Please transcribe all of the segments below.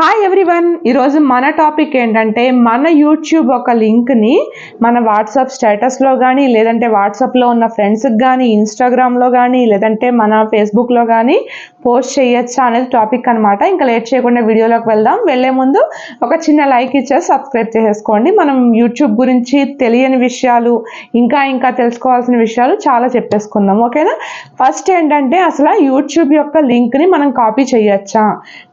Hi everyone ఈరోజు మన topic ఏంటంటే మన యూట్యూబ్ ఒక లింక్ని మన వాట్సాప్ స్టేటస్లో కానీ లేదంటే వాట్సాప్లో ఉన్న ఫ్రెండ్స్కి కానీ ఇన్స్టాగ్రామ్లో కానీ లేదంటే మన ఫేస్బుక్లో కానీ పోస్ట్ చేయొచ్చా అనేది టాపిక్ అనమాట ఇంకా లేట్ చేయకుండా వీడియోలోకి వెళ్దాం. వెళ్ళే ముందు ఒక చిన్న లైక్ ఇచ్చేసి సబ్స్క్రైబ్ చేసేసుకోండి. మనం యూట్యూబ్ గురించి తెలియని విషయాలు ఇంకా ఇంకా తెలుసుకోవాల్సిన విషయాలు చాలా చెప్పేసుకుందాం. ఓకేనా? ఫస్ట్ ఏంటంటే అసలు యూట్యూబ్ యొక్క లింక్ని మనం కాపీ చేయొచ్చా?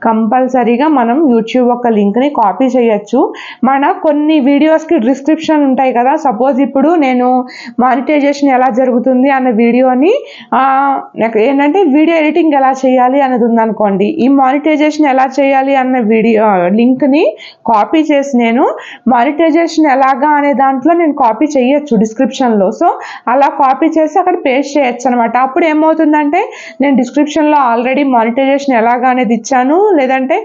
కంపల్సరీగా మనం యూట్యూబ్ ఒక లింక్ని కాపీ చేయొచ్చు. మన కొన్ని వీడియోస్కి డిస్క్రిప్షన్ ఉంటాయి కదా సపోజ్ ఇప్పుడు నేను మానిటైజేషన్ ఎలా జరుగుతుంది అన్న వీడియోని ఏంటంటే వీడియో ఎడిటింగ్ ఎలా చేయాలి అనేది ఉందనుకోండి. ఈ మానిటైజేషన్ ఎలా చేయాలి అన్న వీడియో లింక్ని కాపీ చేసి నేను మానిటైజేషన్ ఎలాగా అనే దాంట్లో నేను కాపీ చేయొచ్చు డిస్క్రిప్షన్లో. సో అలా కాపీ చేసి అక్కడ పేస్ట్ చేయొచ్చు అనమాట అప్పుడు ఏమవుతుందంటే నేను డిస్క్రిప్షన్లో ఆల్రెడీ మానిటైజేషన్ ఎలాగా అనేది ఇచ్చాను లేదంటే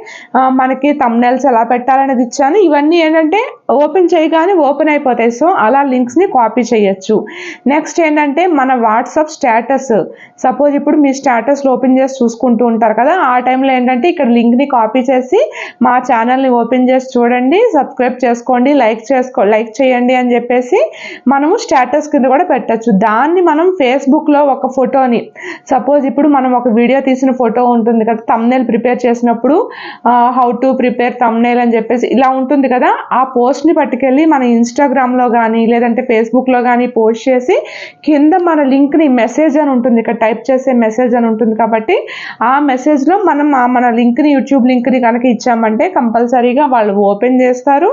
మనకి తమ్నెల్స్ ఎలా పెట్టాలనేది ఇచ్చాను. ఇవన్నీ ఏంటంటే ఓపెన్ చేయగానే ఓపెన్ అయిపోతాయి. సో అలా లింక్స్ని కాపీ చేయొచ్చు. నెక్స్ట్ ఏంటంటే మన వాట్సాప్ స్టేటస్ సపోజ్ ఇప్పుడు మీ స్టేటస్లో ఓపెన్ చేసి చూసుకుంటూ ఉంటారు కదా ఆ టైంలో ఏంటంటే ఇక్కడ లింక్ని కాపీ చేసి మా ఛానల్ని ఓపెన్ చేసి చూడండి సబ్స్క్రైబ్ చేసుకోండి లైక్ చేసుకో లైక్ చేయండి అని చెప్పేసి మనము స్టేటస్ కింద కూడా పెట్టచ్చు. దాన్ని మనం ఫేస్బుక్లో ఒక ఫోటోని సపోజ్ ఇప్పుడు మనం ఒక వీడియో తీసిన ఫోటో ఉంటుంది కదా తమ్నేల్ ప్రిపేర్ చేసినప్పుడు హౌ టు ప్రిపేర్ తమ్నేల్ అని చెప్పేసి ఇలా ఉంటుంది కదా. ఆ పోస్ట్ని పట్టుకెళ్ళి మన ఇన్స్టాగ్రామ్లో కానీ లేదంటే ఫేస్బుక్లో కానీ పోస్ట్ చేసి కింద మన లింక్ని మెసేజ్ అని ఉంటుంది ఇక్కడ టైప్ చేసే మెసేజ్ అని ఉంటుంది కాబట్టి ఆ మెసేజ్లో మనం ఆ మన లింక్ని యూట్యూబ్ లింక్ని కనుక ఇచ్చామంటే కంపల్సరీగా వాళ్ళు ఓపెన్ చేస్తారు.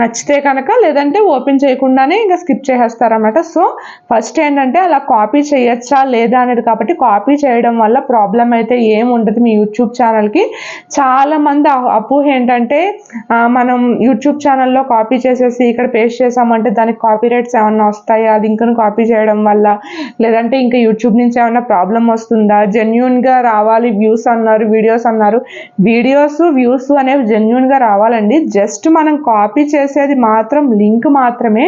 నచ్చితే కనుక లేదంటే ఓపెన్ చేయకుండానే ఇంకా స్కిప్ చేసేస్తారు అనమాట సో ఫస్ట్ ఏంటంటే అలా కాపీ చేయొచ్చా లేదా అనేది కాబట్టి కాపీ చేయడం వల్ల ప్రాబ్లం అయితే ఏం ఉండదు మీ యూట్యూబ్ ఛానల్కి చాలా మంది అపోహ ఏంటంటే మనం యూట్యూబ్ ఛానల్లో కాపీ చేసేసి ఇక్కడ పేస్ట్ చేసామంటే దానికి కాపీ రైట్స్ ఏమన్నా వస్తాయా? లింక్ను కాపీ చేయడం వల్ల లేదంటే ఇంకా యూట్యూబ్ నుంచి ఏమన్నా ప్రాబ్లం వస్తుందా? జెన్యున్గా రావాలి వ్యూస్ అన్నారు వీడియోస్ అన్నారు. వీడియోస్ వ్యూస్ అనేవి జెన్యున్గా రావాలండి. జస్ట్ మనం కాపీ చేసేది మాత్రం లింక్ మాత్రమే.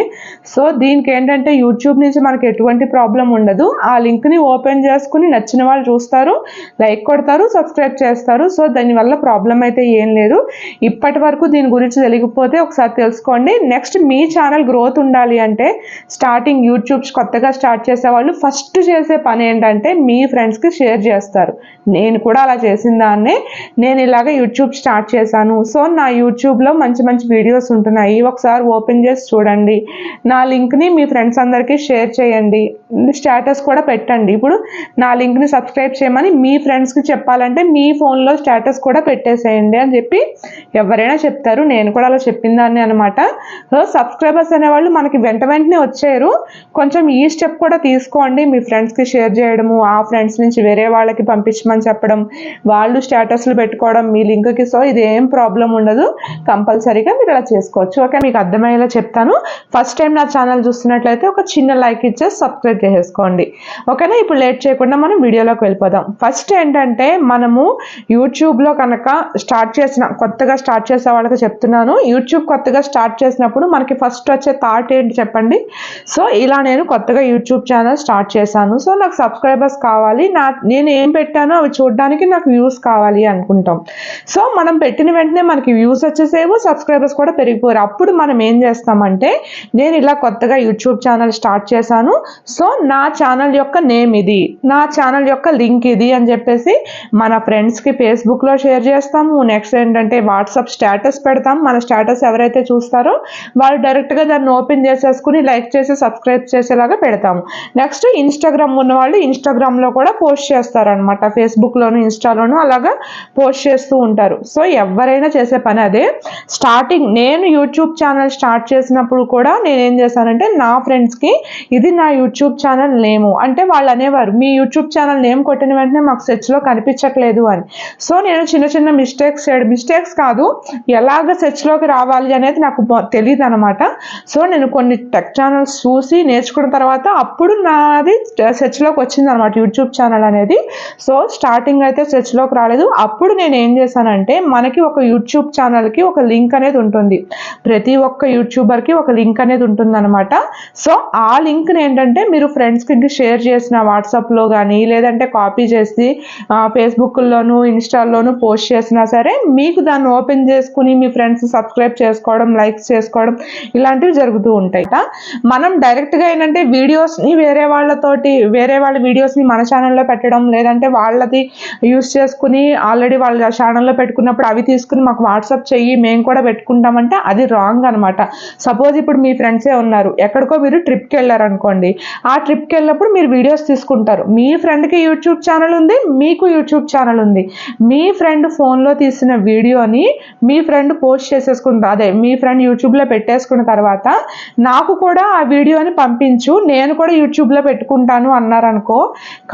సో దీనికి ఏంటంటే యూట్యూబ్ నుంచి మనకి ఎటువంటి ప్రాబ్లం ఉండదు. ఆ లింక్ని ఓపెన్ చేసుకుని నచ్చిన వాళ్ళు చూస్తారు లైక్ కొడతారు సబ్స్క్రైబ్ చేస్తారు. సో దానివల్ల ప్రాబ్లం అయితే ఏం లేదు. ఇప్పటి వరకు దీని గురించి తెలియకపోతే ఒకసారి తెలుసుకోండి. నెక్స్ట్ మీ ఛానల్ గ్రోత్ ఉండాలి అంటే స్టార్టింగ్ యూట్యూబ్స్ కొత్తగా స్టార్ట్ చేసే వాళ్ళు ఫస్ట్ చేసే పని ఏంటంటే మీ ఫ్రెండ్స్కి షేర్ చేస్తారు. నేను కూడా అలా చేసిన దాన్నే. నేను ఇలాగ యూట్యూబ్ స్టార్ట్ చేశాను. సో నా యూట్యూబ్లో మంచి మంచి వీడియోస్ ఉంటున్నాయి. ఒకసారి ఓపెన్ చేసి చూడండి. నా లింక్ని మీ ఫ్రెండ్స్ అందరికీ షేర్ చేయండి. స్టేటస్ కూడా పెట్టండి. ఇప్పుడు నా లింక్ని సబ్స్క్రైబ్ చేయమని మీ ఫ్రెండ్స్కి చెప్పాలంటే మీ ఫోన్లో స్టేటస్ కూడా పెట్టేసేయండి అని చెప్పి ఎవరైనా చెప్తారు. నేను కూడా అలా చెప్పిన దాన్ని అనమాట సో సబ్స్క్రైబర్స్ అనేవాళ్ళు మనకి వెంట వెంటనే వచ్చారు. కొంచెం ఈ స్టెప్ కూడా తీసుకోండి. మీ ఫ్రెండ్స్కి షేర్ చేయడము ఆ ఫ్రెండ్స్ నుంచి వేరే వాళ్ళకి పంపించమని చెప్పడం వాళ్ళు స్టేటస్లు పెట్టుకోవడం మీ లింక్కి సో ఇదేం ప్రాబ్లం ఉండదు. కంపల్సరీగా మీరు అలా చేసుకోవచ్చు. ఓకే మీకు అర్థమయ్యేలా చెప్తాను. ఫస్ట్ టైం నా ఛానల్ చూస్తున్నట్లయితే ఒక చిన్న లైక్ ఇచ్చేసి సబ్స్క్రైబ్ వేసుకోండి ఓకేనా? ఇప్పుడు లేట్ చేయకుండా మనం వీడియోలోకి వెళ్ళిపోదాం. ఫస్ట్ ఏంటంటే మనము యూట్యూబ్లో కనుక స్టార్ట్ చేసిన కొత్తగా స్టార్ట్ చేసే వాళ్ళకి చెప్తున్నాను. యూట్యూబ్ కొత్తగా స్టార్ట్ చేసినప్పుడు మనకి ఫస్ట్ వచ్చే థాట్ ఏంటి చెప్పండి? సో ఇలా నేను కొత్తగా యూట్యూబ్ ఛానల్ స్టార్ట్ చేశాను. సో నాకు సబ్స్క్రైబర్స్ కావాలి. నా నేను ఏం పెట్టానో అవి చూడడానికి నాకు వ్యూస్ కావాలి అనుకుంటాం. సో మనం పెట్టిన వెంటనే మనకి వ్యూస్ వచ్చేసేవు సబ్స్క్రైబర్స్ కూడా పెరిగిపోయారు అప్పుడు మనం ఏం చేస్తామంటే నేను ఇలా కొత్తగా యూట్యూబ్ ఛానల్ స్టార్ట్ చేశాను. సో నా ఛానల్ యొక్క నేమ్ ఇది నా ఛానల్ యొక్క లింక్ ఇది అని చెప్పేసి మన ఫ్రెండ్స్కి ఫేస్బుక్లో షేర్ చేస్తాము. నెక్స్ట్ ఏంటంటే వాట్సాప్ స్టేటస్ పెడతాం. మన స్టేటస్ ఎవరైతే చూస్తారో వాళ్ళు డైరెక్ట్గా దాన్ని ఓపెన్ చేసేసుకుని లైక్ చేసి సబ్స్క్రైబ్ చేసేలాగా పెడతాము. నెక్స్ట్ ఇన్స్టాగ్రామ్ ఉన్న వాళ్ళు ఇన్స్టాగ్రామ్లో కూడా పోస్ట్ చేస్తారనమాట ఫేస్బుక్లోను ఇన్స్టాలోను అలాగా పోస్ట్ చేస్తూ ఉంటారు. సో ఎవరైనా చేసే పని అదే. స్టార్టింగ్ నేను యూట్యూబ్ ఛానల్ స్టార్ట్ చేసినప్పుడు కూడా నేను ఏం చేశానంటే నా ఫ్రెండ్స్కి ఇది నా యూట్యూబ్ ఛానల్ నేము అంటే వాళ్ళు అనేవారు మీ యూట్యూబ్ ఛానల్ నేమ్ కొట్టిన వెంటనే మాకు సెర్చ్లో కనిపించట్లేదు అని. సో నేను చిన్న చిన్న మిస్టేక్స్ మిస్టేక్స్ కాదు ఎలాగ సెర్చ్లోకి రావాలి అనేది నాకు తెలియదు అనమాట సో నేను కొన్ని టెక్ ఛానల్స్ చూసి నేర్చుకున్న తర్వాత అప్పుడు నాది సెర్చ్లోకి వచ్చింది అనమాట యూట్యూబ్ ఛానల్ అనేది. సో స్టార్టింగ్ అయితే సెర్చ్లోకి రాలేదు. అప్పుడు నేను ఏం చేశానంటే మనకి ఒక యూట్యూబ్ ఛానల్కి ఒక లింక్ అనేది ఉంటుంది. ప్రతి ఒక్క యూట్యూబర్కి ఒక లింక్ అనేది ఉంటుంది అనమాట సో ఆ లింక్ని ఏంటంటే మీరు ఫ్రెండ్స్కి షేర్ చేసిన వాట్సాప్లో కానీ లేదంటే కాపీ చేసి ఫేస్బుక్లోను ఇన్స్టాల్లోను పోస్ట్ చేసినా సరే మీకు దాన్ని ఓపెన్ చేసుకుని మీ ఫ్రెండ్స్ సబ్స్క్రైబ్ చేసుకోవడం లైక్స్ చేసుకోవడం ఇలాంటివి జరుగుతూ ఉంటాయి కదా. మనం డైరెక్ట్గా ఏంటంటే వీడియోస్ని వేరే వాళ్ళతోటి వేరే వాళ్ళ వీడియోస్ని మన ఛానల్లో పెట్టడం లేదంటే వాళ్ళది యూస్ చేసుకుని ఆల్రెడీ వాళ్ళ ఛానల్లో పెట్టుకున్నప్పుడు అవి తీసుకుని మాకు వాట్సాప్ చెయ్యి మేము కూడా పెట్టుకుంటామంటే అది రాంగ్ అనమాట సపోజ్ ఇప్పుడు మీ ఫ్రెండ్సే ఉన్నారు ఎక్కడికో మీరు ట్రిప్కి వెళ్ళారు అనుకోండి ఆ ట్రిప్కి వెళ్ళినప్పుడు మీరు వీడియోస్ తీసుకుంటారు. మీ ఫ్రెండ్కి యూట్యూబ్ ఛానల్ ఉంది మీకు యూట్యూబ్ ఛానల్ ఉంది. మీ ఫ్రెండ్ ఫోన్లో తీసిన వీడియోని మీ ఫ్రెండ్ పోస్ట్ చేసేసుకుంటారు అదే మీ ఫ్రెండ్ యూట్యూబ్లో పెట్టేసుకున్న తర్వాత నాకు కూడా ఆ వీడియోని పంపించు నేను కూడా యూట్యూబ్లో పెట్టుకుంటాను అన్నారనుకో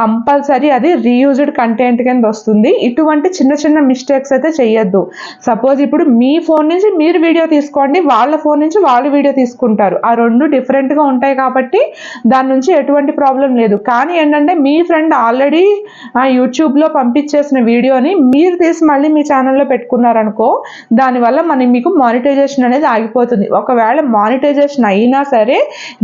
కంపల్సరీ అది రీయూజ్డ్ కంటెంట్ కింద వస్తుంది. ఇటువంటి చిన్న చిన్న మిస్టేక్స్ అయితే చేయొద్దు సపోజ్ ఇప్పుడు మీ ఫోన్ నుంచి మీరు వీడియో తీసుకోండి వాళ్ళ ఫోన్ నుంచి వాళ్ళు వీడియో తీసుకుంటారు. ఆ రెండు డిఫరెంట్గా ఉంటాయి కాబట్టి దాని నుంచి ఎటువంటి ప్రాబ్లం లేదు. కానీ ఏంటంటే మీ ఫ్రెండ్ ఆల్రెడీ ఆ యూట్యూబ్లో పంపించేసిన వీడియోని మీరు తీసి మళ్ళీ మీ ఛానల్లో పెట్టుకున్నారనుకో దానివల్ల మన మీకు మానిటైజేషన్ అనేది ఆగిపోతుంది. ఒకవేళ మానిటైజేషన్ అయినా సరే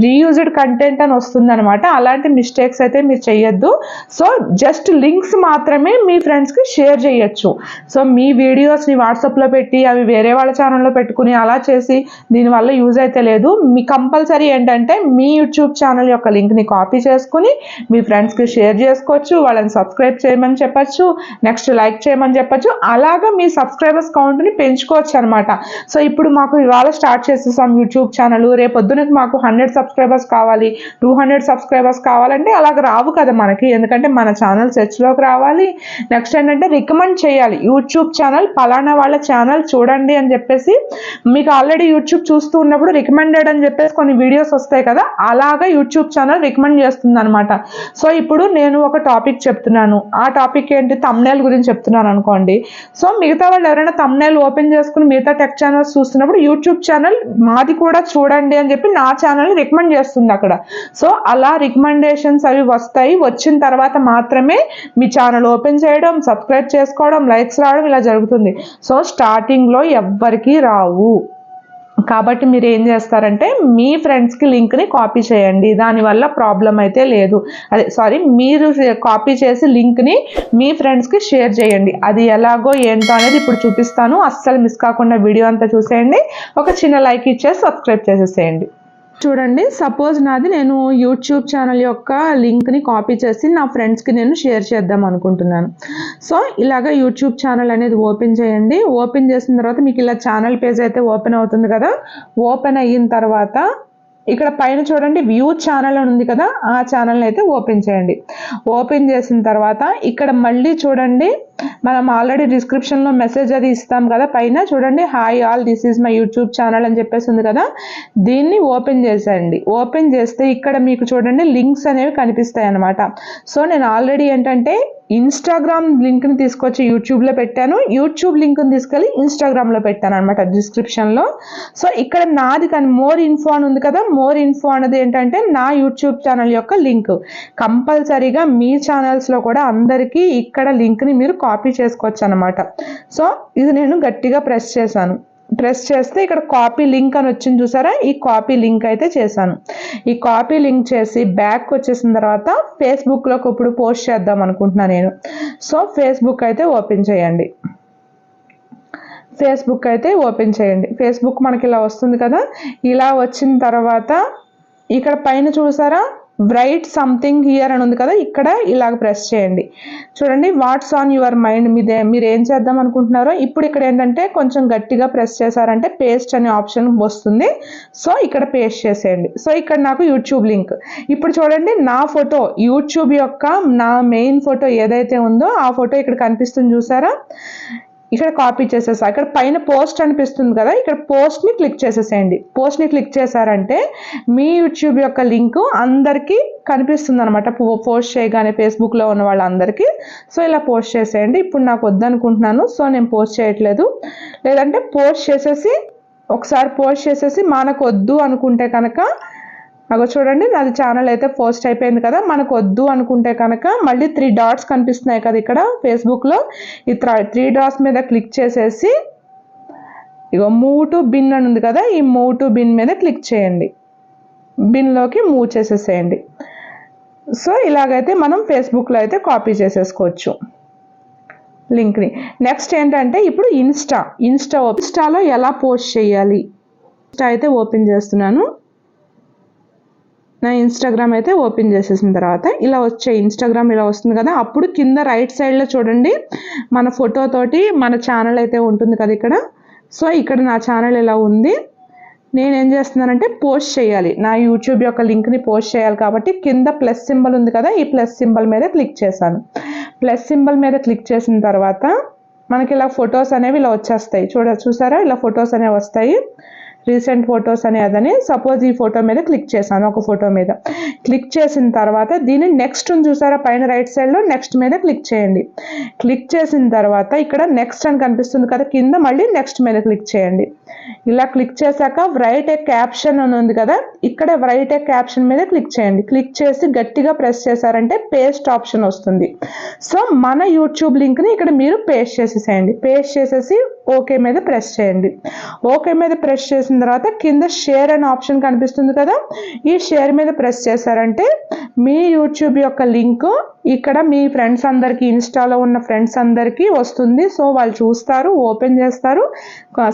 రీయూజ్డ్ కంటెంట్ అని వస్తుందనమాట అలాంటి మిస్టేక్స్ అయితే మీరు చేయొద్దు. సో జస్ట్ లింక్స్ మాత్రమే మీ ఫ్రెండ్స్కి షేర్ చేయొచ్చు. సో మీ వీడియోస్ని వాట్సాప్లో పెట్టి అవి వేరే వాళ్ళ ఛానల్లో పెట్టుకుని అలా చేసి దీనివల్ల యూజ్ అయితే లేదు. మీ కంపల్సరీ ఏంటంటే మీ యూట్యూబ్ ఛానల్ యొక్క లింక్ లింక్ని కాపీ చేసుకుని మీ ఫ్రెండ్స్కి షేర్ చేసుకోవచ్చు వాళ్ళని సబ్స్క్రైబ్ చేయమని చెప్పచ్చు నెక్స్ట్ లైక్ చేయమని చెప్పచ్చు. అలాగా మీ సబ్స్క్రైబర్స్ కౌంట్ని పెంచుకోవచ్చు అనమాట సో ఇప్పుడు మాకు ఇవాళ స్టార్ట్ చేసేసాం యూట్యూబ్ ఛానల్. రేపొద్దున మాకు హండ్రెడ్ సబ్స్క్రైబర్స్ కావాలి. టూ హండ్రెడ్ సబ్స్క్రైబర్స్ కావాలంటే అలాగ రావు కదా మనకి. ఎందుకంటే మన ఛానల్ సెర్చ్లోకి రావాలి. నెక్స్ట్ ఏంటంటే రికమెండ్ చేయాలి. యూట్యూబ్ ఛానల్ పలానా వాళ్ళ ఛానల్ చూడండి అని చెప్పేసి మీకు ఆల్రెడీ యూట్యూబ్ చూస్తూ ఉన్నప్పుడు రికమెండెడ్ అని చెప్పేసి కొన్ని వీడియోస్ వస్తాయి కదా. అలాగా యూట్యూబ్ ఛానల్ రికమెండ్ చేస్తుంది అనమాట సో ఇప్పుడు నేను ఒక టాపిక్ చెప్తున్నాను. ఆ టాపిక్ ఏంటి? తమ్నేల్ గురించి చెప్తున్నాను అనుకోండి. సో మిగతా వాళ్ళు ఎవరైనా తమ్నేల్ ఓపెన్ చేసుకుని మిగతా టెక్ ఛానల్స్ చూస్తున్నప్పుడు యూట్యూబ్ ఛానల్ మాది కూడా చూడండి అని చెప్పి నా ఛానల్ రికమెండ్ చేస్తుంది అక్కడ. సో అలా రికమెండేషన్స్ అవి వస్తాయి. వచ్చిన తర్వాత మాత్రమే మీ ఛానల్ ఓపెన్ చేయడం సబ్స్క్రైబ్ చేసుకోవడం లైక్స్ రావడం ఇలా జరుగుతుంది. సో స్టార్టింగ్లో ఎవ్వరికీ రావు. కాబట్టి మీరు ఏం చేస్తారంటే మీ ఫ్రెండ్స్కి లింక్ని కాపీ చేయండి. దానివల్ల ప్రాబ్లం అయితే లేదు. అదే సారీ మీరు కాపీ చేసి లింక్ని మీ ఫ్రెండ్స్కి షేర్ చేయండి. అది ఎలాగో ఏంటో అనేది ఇప్పుడు చూపిస్తాను. అస్సలు మిస్ కాకుండా వీడియో అంతా చూసేయండి. ఒక చిన్న లైక్ ఇచ్చేసి సబ్స్క్రైబ్ చేసేసేయండి. చూడండి సపోజ్ నాది నేను యూట్యూబ్ ఛానల్ యొక్క లింక్ని కాపీ చేసి నా ఫ్రెండ్స్కి నేను షేర్ చేద్దాం అనుకుంటున్నాను. సో ఇలాగ యూట్యూబ్ ఛానల్ అనేది ఓపెన్ చేయండి. ఓపెన్ చేసిన తర్వాత మీకు ఇలా ఛానల్ పేజ్ అయితే ఓపెన్ అవుతుంది కదా. ఓపెన్ అయిన తర్వాత ఇక్కడ పైన చూడండి వ్యూ ఛానల్ అని ఉంది కదా. ఆ ఛానల్ని అయితే ఓపెన్ చేయండి. ఓపెన్ చేసిన తర్వాత ఇక్కడ మళ్ళీ చూడండి మనం ఆల్రెడీ డిస్క్రిప్షన్లో మెసేజ్ అది ఇస్తాం కదా పైన చూడండి hi all this is my YouTube channel అని చెప్పేసి ఉంది కదా. దీన్ని ఓపెన్ చేసేయండి. ఓపెన్ చేస్తే ఇక్కడ మీకు చూడండి లింక్స్ అనేవి కనిపిస్తాయి అన్నమాట. సో నేను ఆల్రెడీ ఏంటంటే ఇన్స్టాగ్రామ్ లింక్ని తీసుకొచ్చి యూట్యూబ్లో పెట్టాను. యూట్యూబ్ లింక్ని తీసుకెళ్ళి ఇన్స్టాగ్రామ్లో పెట్టాను అనమాట డిస్క్రిప్షన్లో సో ఇక్కడ నాది కానీ మోర్ ఇన్ఫో అని ఉంది కదా మోర్ ఇన్ఫో అనేది ఏంటంటే నా యూట్యూబ్ ఛానల్ యొక్క లింక్ కంపల్సరీగా మీ ఛానల్స్లో కూడా అందరికీ ఇక్కడ లింక్ని మీరు కాపీ చేసుకోవచ్చు అనమాట సో ఇది నేను గట్టిగా ప్రెస్ చేశాను. ప్రెస్ చేస్తే ఇక్కడ కాపీ లింక్ అని వచ్చింది చూసారా? ఈ కాపీ లింక్ అయితే చేశాను. ఈ కాపీ లింక్ చేసి బ్యాక్ వచ్చేసిన తర్వాత ఫేస్బుక్లోకి ఇప్పుడు పోస్ట్ చేద్దాం అనుకుంటున్నాను నేను. సో ఫేస్బుక్ అయితే ఓపెన్ చేయండి. ఫేస్బుక్ అయితే ఓపెన్ చేయండి. ఫేస్బుక్ మనకి ఇలా వస్తుంది కదా? ఇలా వచ్చిన తర్వాత ఇక్కడ పైన చూసారా? రైట్ సంథింగ్ హియర్ అని ఉంది కదా ఇక్కడ ఇలాగ ప్రెస్ చేయండి. చూడండి వాట్స్ ఆన్ యువర్ మైండ్ మీదే మీరు ఏం చేద్దాం అనుకుంటున్నారో ఇప్పుడు ఇక్కడ ఏంటంటే కొంచెం గట్టిగా ప్రెస్ చేశారంటే పేస్ట్ అనే ఆప్షన్ వస్తుంది. సో ఇక్కడ పేస్ట్ చేసేయండి. సో ఇక్కడ నాకు యూట్యూబ్ లింక్ ఇప్పుడు చూడండి నా ఫోటో యూట్యూబ్ యొక్క నా మెయిన్ ఫోటో ఏదైతే ఉందో ఆ ఫోటో ఇక్కడ కనిపిస్తుంది చూసారా? ఇక్కడ కాపీ చేసేసా. ఇక్కడ పైన పోస్ట్ అనిపిస్తుంది కదా ఇక్కడ పోస్ట్ని క్లిక్ చేసేసేయండి. పోస్ట్ని క్లిక్ చేశారంటే మీ యూట్యూబ్ యొక్క లింక్ అందరికీ కనిపిస్తుంది అనమాట పోస్ట్ చేయగానే ఫేస్బుక్లో ఉన్న వాళ్ళందరికీ. సో ఇలా పోస్ట్ చేసేయండి. ఇప్పుడు నాకు వద్దనుకుంటున్నాను. సో నేను పోస్ట్ చేయట్లేదు. లేదంటే పోస్ట్ చేసేసి ఒకసారి పోస్ట్ చేసేసి మనకు వద్దు అనుకుంటే కనుక అగో చూడండి నాది ఛానల్ అయితే పోస్ట్ అయిపోయింది కదా మనకు వద్దు అనుకుంటే కనుక మళ్ళీ త్రీ డాట్స్ కనిపిస్తున్నాయి కదా ఇక్కడ ఫేస్బుక్లో ఈ త్రీ డాట్స్ మీద క్లిక్ చేసేసి ఇగో మూవ్ టు బిన్ అని ఉంది కదా ఈ మూవ్ టు బిన్ మీద క్లిక్ చేయండి. బిన్లోకి మూవ్ చేసేసేయండి. సో ఇలాగైతే మనం ఫేస్బుక్లో అయితే కాపీ చేసేసుకోవచ్చు. లింక్ని నెక్స్ట్ ఏంటంటే ఇప్పుడు ఇన్స్టా ఇన్స్టా ఇన్స్టాలో ఎలా పోస్ట్ చేయాలి? ఇన్స్టా అయితే ఓపెన్ చేస్తున్నాను. నా ఇన్స్టాగ్రామ్ అయితే ఓపెన్ చేసేసిన తర్వాత ఇలా వచ్చే ఇన్స్టాగ్రామ్ ఇలా వస్తుంది కదా అప్పుడు కింద రైట్ సైడ్లో చూడండి మన ఫోటోతోటి మన ఛానల్ అయితే ఉంటుంది కదా ఇక్కడ. సో ఇక్కడ నా ఛానల్ ఇలా ఉంది. నేను ఏం చేస్తున్నానంటే పోస్ట్ చేయాలి. నా యూట్యూబ్ యొక్క లింక్ని పోస్ట్ చేయాలి కాబట్టి కింద ప్లస్ సింబల్ ఉంది కదా ఈ ప్లస్ సింబల్ మీద క్లిక్ చేశాను. ప్లస్ సింబల్ మీద క్లిక్ చేసిన తర్వాత మనకి ఇలా ఫొటోస్ అనేవి ఇలా వచ్చేస్తాయి. చూడ చూసారా? ఇలా ఫొటోస్ అనేవి వస్తాయి. రీసెంట్ ఫొటోస్ అనేదని సపోజ్ ఈ ఫోటో మీద క్లిక్ చేశాను ఒక ఫోటో మీద. క్లిక్ చేసిన తర్వాత దీన్ని నెక్స్ట్ చూసారా పైన రైట్ సైడ్లో నెక్స్ట్ మీద క్లిక్ చేయండి. క్లిక్ చేసిన తర్వాత ఇక్కడ నెక్స్ట్ అని కనిపిస్తుంది కదా కింద మళ్ళీ నెక్స్ట్ మీద క్లిక్ చేయండి. ఇలా క్లిక్ చేశాక రైట్ ఏ క్యాప్షన్ అని ఉంది కదా ఇక్కడ రైట్ ఏ క్యాప్షన్ మీద క్లిక్ చేయండి. క్లిక్ చేసి గట్టిగా ప్రెస్ చేశారంటే పేస్ట్ ఆప్షన్ వస్తుంది. సో మన యూట్యూబ్ లింక్ని ఇక్కడ మీరు పేస్ట్ చేసేసేయండి. పేస్ట్ చేసేసి ఓకే మీద ప్రెస్ చేయండి. ఓకే మీద ప్రెస్ చేసిన తర్వాత కింద షేర్ అనే ఆప్షన్ కనిపిస్తుంది కదా? ఈ షేర్ మీద ప్రెస్ చేశారంటే మీ యూట్యూబ్ యొక్క లింక్ ఇక్కడ మీ ఫ్రెండ్స్ అందరికీ ఇన్స్టాలో ఉన్న ఫ్రెండ్స్ అందరికీ వస్తుంది. సో వాళ్ళు చూస్తారు ఓపెన్ చేస్తారు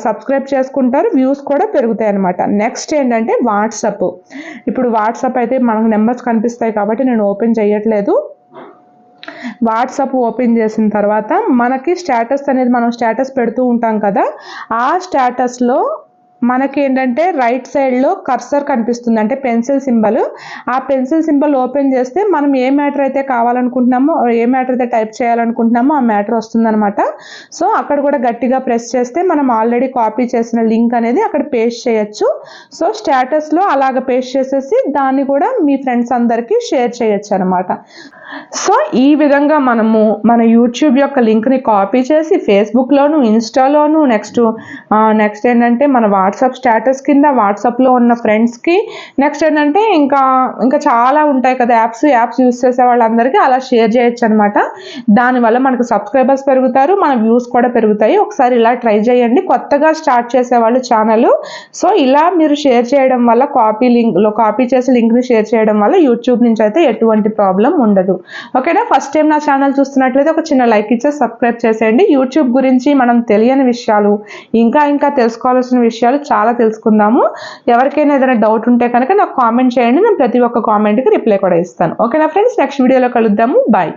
సబ్స్క్రైబ్ చేసుకుంటారు వ్యూస్ కూడా పెరుగుతాయి అనమాట నెక్స్ట్ ఏంటంటే వాట్సప్ ఇప్పుడు వాట్సాప్ అయితే మనకు నెంబర్స్ కనిపిస్తాయి కాబట్టి నేను ఓపెన్ చేయట్లేదు. వాట్సాప్ ఓపెన్ చేసిన తర్వాత మనకి స్టేటస్ అనేది మనం స్టేటస్ పెడుతూ ఉంటాం కదా? ఆ స్టేటస్లో మనకి ఏంటంటే రైట్ సైడ్లో కర్సర్ కనిపిస్తుంది. అంటే పెన్సిల్ సింబల్ ఆ పెన్సిల్ సింబల్ ఓపెన్ చేస్తే మనం ఏ మ్యాటర్ అయితే కావాలనుకుంటున్నామో ఏ మ్యాటర్ అయితే టైప్ చేయాలనుకుంటున్నామో ఆ మ్యాటర్ వస్తుందన్నమాట. సో అక్కడ కూడా గట్టిగా ప్రెస్ చేస్తే మనం ఆల్రెడీ కాపీ చేసిన లింక్ అనేది అక్కడ పేస్ట్ చేయొచ్చు. సో స్టేటస్లో అలాగ పేస్ట్ చేసేసి దాన్ని కూడా మీ ఫ్రెండ్స్ అందరికీ షేర్ చేయొచ్చు అనమాట సో ఈ విధంగా మనము మన యూట్యూబ్ యొక్క లింక్ని కాపీ చేసి ఫేస్బుక్లోను ఇన్స్టాలోను నెక్స్ట్ నెక్స్ట్ ఏంటంటే మన వాట్సాప్ స్టేటస్ కింద వాట్సాప్లో ఉన్న ఫ్రెండ్స్కి నెక్స్ట్ ఏంటంటే ఇంకా ఇంకా చాలా ఉంటాయి కదా యాప్స్ యాప్స్ యూస్ చేసే వాళ్ళందరికీ అలా షేర్ చేయొచ్చు అనమాట దానివల్ల మనకు సబ్స్క్రైబర్స్ పెరుగుతారు మన వ్యూస్ కూడా పెరుగుతాయి. ఒకసారి ఇలా ట్రై చేయండి. కొత్తగా స్టార్ట్ చేసేవాళ్ళు ఛానల్ సో ఇలా మీరు షేర్ చేయడం వల్ల కాపీ లింక్లో కాపీ చేసి లింక్ని షేర్ చేయడం వల్ల యూట్యూబ్ నుంచి అయితే ఎటువంటి ప్రాబ్లం ఉండదు. ఓకేనా? ఫస్ట్ టైం నా ఛానల్ చూస్తున్నట్లయితే ఒక చిన్న లైక్ ఇచ్చే సబ్స్క్రైబ్ చేసేయండి. యూట్యూబ్ గురించి మనం తెలియని విషయాలు ఇంకా ఇంకా తెలుసుకోవాల్సిన విషయాలు చాలా తెలుసుకుందాము. ఎవరికైనా ఏదైనా డౌట్ ఉంటే కనుక నాకు కామెంట్ చేయండి. నేను ప్రతి ఒక్క కామెంట్కి రిప్లై కూడా ఇస్తాను. ఓకేనా ఫ్రెండ్స్ నెక్స్ట్ వీడియోలో కలుద్దాము. బాయ్